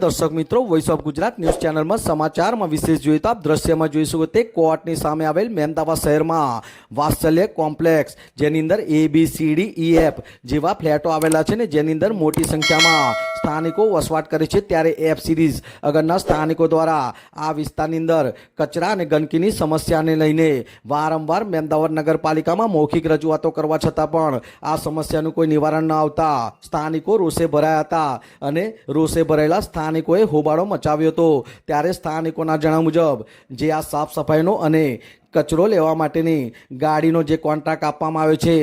દર્શક મિત્રો voice of Gujarat news ચેનલમાં સમાચારમાં વિશેષ જોઈએ તો આપ દ્રશ્યમાં જોઈશું તે કોર્ટની સામે આવેલ મહેમદાવાદ શહેરમાં વાત્સલ્ય કોમ્પ્લેક્સ, જેની અંદર A B C D E F જેવા ફ્લેટો આવેલા છે ને જેની અંદર મોટી સંખ્યામાં સ્થાનિકો વસવાટ કરે છે. ત્યારે એફ સિરીઝ અગરના સ્થાનિકો દ્વારા આ વિસ્તારની અંદર કચરા અને ગંદકીની સમસ્યાને લઈને વારંવાર મહેમદાવાદ નગરપાલિકામાં મૌખિક રજૂઆતો કરવા છતાં પણ આ સમસ્યાનું કોઈ નિવારણ ન આવતા સ્થાનિકો રોષે ભરાયા હતા અને રોષે ભરાયેલા સ્થાનિકોએ હોબાળો મચાવ્યો હતો. ત્યારે સ્થાનિકોના જણાવ્યા મુજબ જે આ સાફ સફાઈનો અને કચરો લેવા માટેની ગાડીનો જે કોન્ટ્રાક્ટ આપવામાં આવ્યો છે,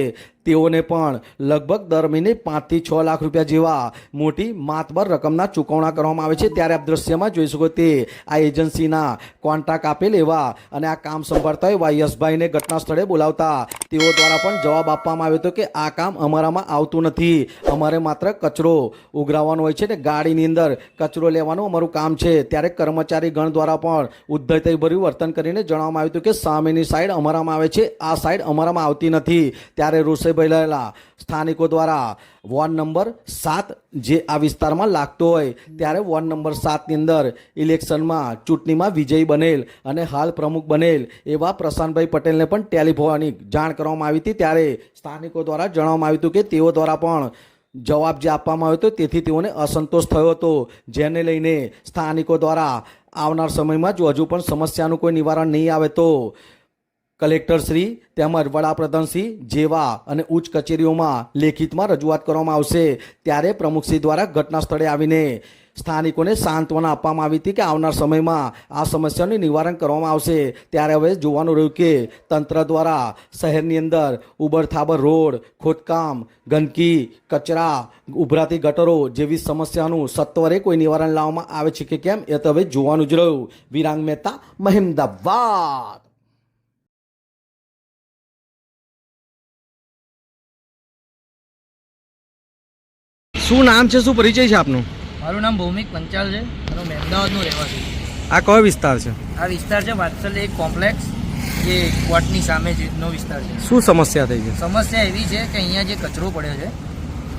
તેઓને પણ લગભગ દર મહિને પાંચથી છ લાખ રૂપિયા જેવા મોટી માતબર રકમના ચૂકવણા કરવામાં આવે છે. ત્યારે આપ દ્રશ્યમાં જોઈ શકો તે આ એજન્સીના કોન્ટ્રાક્ટ આપેલ એવા અને આ કામ સંભાળતા એવા યશભાઈને ઘટના સ્થળે બોલાવતા તેઓ દ્વારા પણ જવાબ આપવામાં આવ્યો હતો કે આ કામ અમારામાં આવતું નથી. અમારે માત્ર કચરો ઉઘરાવવાનો હોય છે ને ગાડીની અંદર કચરો લેવાનું અમારું કામ છે. ત્યારે કર્મચારી ગણ દ્વારા પણ ઉદ્ધતભર્યું વર્તન કરીને જણાવવામાં આવ્યું હતું કે સામેની સાઈડ અમારામાં આવે છે. આ સાઈડ અમારામાં આવતી નથી. ત્યારે રોષે ભરાયેલા સ્થાનિકો દ્વારા વોર્ડ નંબર સાત જે આ વિસ્તારમાં લાગતો હોય, ત્યારે વોર્ડ નંબર સાતની અંદર ઇલેક્શનમાં ચૂંટણીમાં વિજયી બનેલ અને હાલ પ્રમુખ બનેલ એવા પ્રશાંતભાઈ પટેલને પણ ટેલિફોનિક જાણ કરવામાં આવી હતી. ત્યારે સ્થાનિકો દ્વારા જણાવવામાં આવ્યું હતું કે તેઓ દ્વારા પણ જવાબ જે આપવામાં આવ્યો હતો, તેથી તેઓને અસંતોષ થયો હતો. જેને લઈને સ્થાનિકો દ્વારા આવનાર સમયમાં જો હજુ પણ સમસ્યાનું કોઈ નિવારણ નહીં આવે તો કલેક્ટરશ્રી તેમજ વડાપ્રધાનશ્રી જેવા અને ઉચ્ચ કચેરીઓમાં લેખિતમાં રજૂઆત કરવામાં આવશે. ત્યારે પ્રમુખશ્રી દ્વારા ઘટના સ્થળે આવીને સ્થાનિકોને સાંત્વના આપવામાં આવી હતી કે આવનાર સમયમાં આ સમસ્યાનું નિવારણ કરવામાં આવશે. ત્યારે હવે જોવાનું રહ્યું કે તંત્ર દ્વારા શહેરની અંદર ઉબડથાબડ રોડ, ખોદકામ, ગંદકી, કચરા, ઉભરાતી ગટરો જેવી સમસ્યાનું સત્વરે કોઈ નિવારણ લાવવામાં આવે છે કે કેમ એ તો હવે જોવાનું જ રહ્યું. વિરાંગ મહેતા મહેમદાવાદ શું નામ છે? શું પરિચય છે આપનું? મારું નામ ભૌમિક પંચાલ છે. અને હું અમદાવાદનો રહેવાસી આ કયો વિસ્તાર છે? આ વિસ્તાર છે વાત્સલ્ય એક કોમ્પ્લેક્સ જે કોર્ટની સામે જેનો વિસ્તાર છે. શું સમસ્યા થઈ છે? સમસ્યા એવી છે કે અહીંયા જે કચરો પડ્યો છે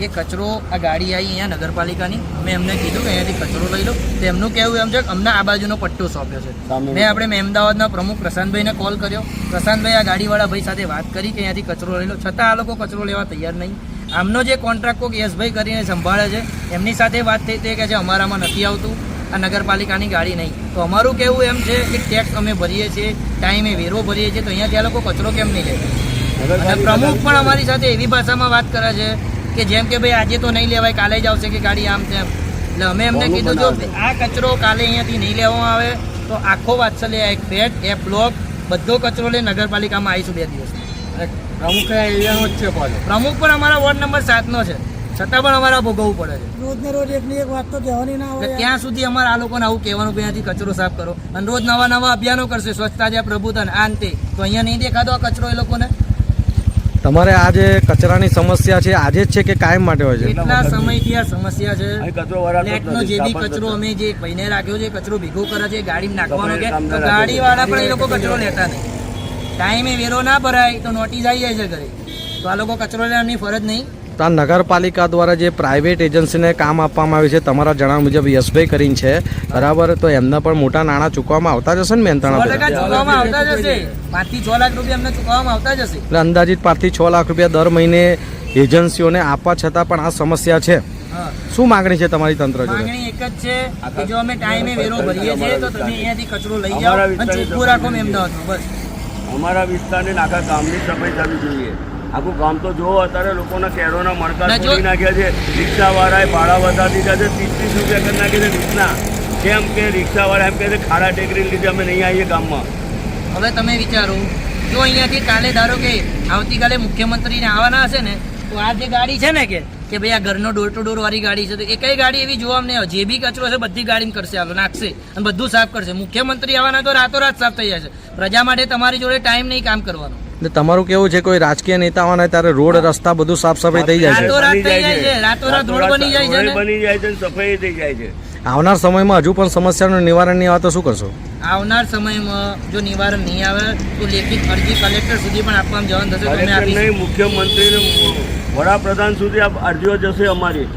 એ કચરો આ ગાડી આવી અહીંયા નગરપાલિકાની. મેં એમને કીધું કે અહીંયાથી કચરો લઈ લો. તો એમનું કહેવું એમ છે કે અમને આ બાજુનો પટ્ટો સોંપ્યો છે. મેં આપણે મેં અમદાવાદના પ્રમુખ પ્રશાંતભાઈને કોલ કર્યો. પ્રશાંતભાઈ આ ગાડીવાળા ભાઈ સાથે વાત કરી કે અહીંયાથી કચરો લઈ લો. છતાં આ લોકો કચરો લેવા તૈયાર નહીં. આમનો જે કોન્ટ્રાક્ટ કોક યશભાઈ કરીને સંભાળે છે એમની સાથે વાત થઈ તે કે છે અમારામાં નથી આવતું આ નગરપાલિકાની ગાડી નહીં. તો અમારું કહેવું એમ છે કે ટેક્સ અમે ભરીએ છીએ ટાઈમે વેરો ભરીએ છીએ તો અહીંયાથી આ લોકો કચરો કેમ નહીં લે અને પ્રમુખ પણ અમારી સાથે એવી ભાષામાં વાત કરે છે કે જેમ કે ભાઈ આજે તો નહીં લેવાય કાલે જ આવશે કે ગાડી આમ તેમ. એટલે અમે એમને કીધું જો આ કચરો કાલે અહીંયાથી નહીં લેવામાં આવે તો આખો વાત્સલ્ય એક ફેટ એ બ્લોક બધો કચરો લઈ નગરપાલિકામાં આવીશું બે દિવસ પ્રમુખ એરિયાનો જ છે પાછો. પ્રમુખ પણ અમારા વોર્ડ નંબર સાતનો છે. છતાં પણ અમારા ભોગવવું પડે છે. રોજ ને રોજ એકની એક વાત તો કહેવાની ના હોય ક્યાં સુધી અમારે આ લોકોને આવું કહેવાનું કે અહીંયાથી કચરો સાફ કરો. અને રોજ નવા નવા અભિયાનો કરશે સ્વચ્છતા જ્યાં પ્રભુતા આ અંતે. તો અહીંયા નહીં દેખાતો આ કચરો એ લોકોને? તમારે આ જે કચરાની સમસ્યા છે આજે જ છે કે કાયમ માટે હોય છે? કેટલા સમયથી આ સમસ્યા છે. ફ્લેટનો જે બી કચરો અમે જે પૈને રાખ્યો છે કચરો ભેગો કરે છે ગાડી નાખવાનો કે ગાડી વાળા પણ એ લોકો કચરો લેતા નહીં. ટાઈમે વેરો ના ભરાય તો નોટિસ આવી જાય છે ઘરે. તો આ લોકો કચરો લેવાની ફરજ નહીં. તો આ નગરપાલિકા દ્વારા જે પ્રાઇવેટ એજન્સીને કામ આપવામાં આવ્યું છે તમારા જણાવ્યા મુજબ યશભાઈ કરીને છે. બરાબર તો એમને પણ મોટા નાણાં ચૂકવવામાં આવતા જશે ને મેન મહેનતાણા ચૂકવામાં આવતા જશે હશે. પાંચ છ લાખ રૂપિયા એમને ચૂકવામાં આવતા જશે એટલે અંદાજિત પાંચથી છ લાખ રૂપિયા દર મહિને એજન્સીઓને આપવા છતાં પણ આ સમસ્યા છે. શું માંગણી છે તમારી તંત્ર જોડે? માંગણી એક જ છે કે જો અમે ટાઈમે વેરો ભરીએ છીએ તો તમે અહીંયાથી કચરો લઈ જાઓ અને વિસ્તારની રાખો મેં અમદાવાદમાં બસ. અમારા વિસ્તારની આખા ગામની સફાઈ થવી જોઈએ. આખું ગામ તો જો અત્યારે લોકોના કેરોના મણકા છોડી નાખ્યા છે. રિક્ષાવાળાએ ભાડા વધારી દીધા છે ત્રીસ ત્રીસ રૂપિયા કરી નાખી છે રીતના કેમ કે રિક્ષાવાળા એમ કહે છે ખાડા ટેકરી લીધે અમે નહીં આવીએ ગામમાં. હવે તમે વિચારો જો અહીંયાથી કાલે ધારો કે આવતીકાલે મુખ્યમંત્રીને આવવાના હશે ને તો આ જે ગાડી છે ને કે કે ભાઈ આ ઘરનો ડોર ટુ ડોર વાળી ગાડી છે તો એ કઈ ગાડી એવી જોવા અમને જે બી કચરો છે બધી ગાડીને કરશે. હાલો નાખશે અને બધું સાફ કરશે. મુખ્યમંત્રી આવવાના તો રાતોરાત સાફ થઈ જાય છે. પ્રજા માટે તમારી જોડે ટાઈમ નહીં કામ કરવાનો. એટલે તમારું કેવું છે કોઈ રાજકીય નેતા આવવાના ત્યારે રોડ રસ્તા બધું સાફ સફાઈ થઈ જાય છે? રાતોરાત બની જાય છે. બની જાય છે બની જાય છે સફાઈ થઈ જાય છે. આવનાર સમયમાં હજુ પણ સમસ્યાનું નિવારણ નહીં આવે તો શું કરશો? આવનાર સમયમાં જો નિવારણ નહીં આવે તો લેખિત અરજી કલેક્ટર સુધી પણ આપવામાં જવાનું થશે. તો વડાપ્રધાન સુધી આ અરજીઓ જશે અમારી.